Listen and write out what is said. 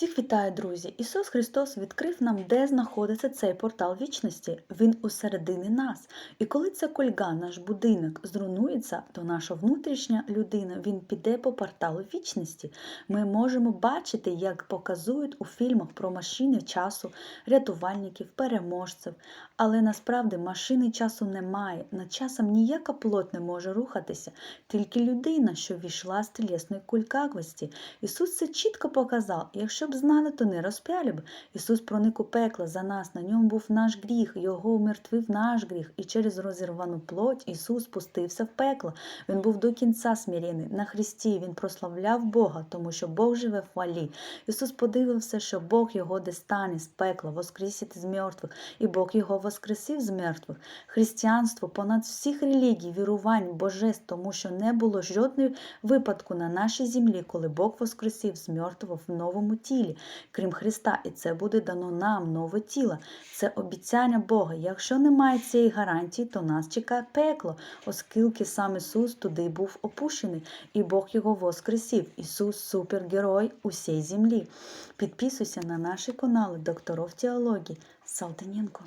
Всіх вітаю, друзі! Ісус Христос відкрив нам, де знаходиться цей портал вічності. Він усередині нас. І коли ця кольга, наш будинок, зруйнується, то наша внутрішня людина він піде по порталу вічності. Ми можемо бачити, як показують у фільмах про машини часу, рятувальників, переможців. Але насправді машини часу немає. Над часом ніяка плот не може рухатися, тільки людина, що війшла з тілесної кулькавості. Ісус це чітко показав. Якщо б знали, то не розп'яли б. Ісус проник у пекло за нас, на ньому був наш гріх, його умертвив наш гріх, і через розірвану плоть Ісус спустився в пекло. Він був до кінця смірений. На Христі Він прославляв Бога, тому що Бог живе в хвалі. Ісус подивився, що Бог його дістане з пекла, воскресити з мертвих, і Бог його воскресив з мертвих. Християнство понад всіх релігій, вірувань, божеств, тому що не було жодного випадку на нашій землі, коли Бог воскресив з мертвого в новому тілі, крім Христа, і це буде дано нам нове тіло. Це обіцяння Бога. Якщо немає цієї гарантії, то нас чекає пекло, оскільки сам Ісус туди був опущений, і Бог його воскресів. Ісус супергерой усієї землі. Підписуйся на наші канали докторів теології Салтаненко.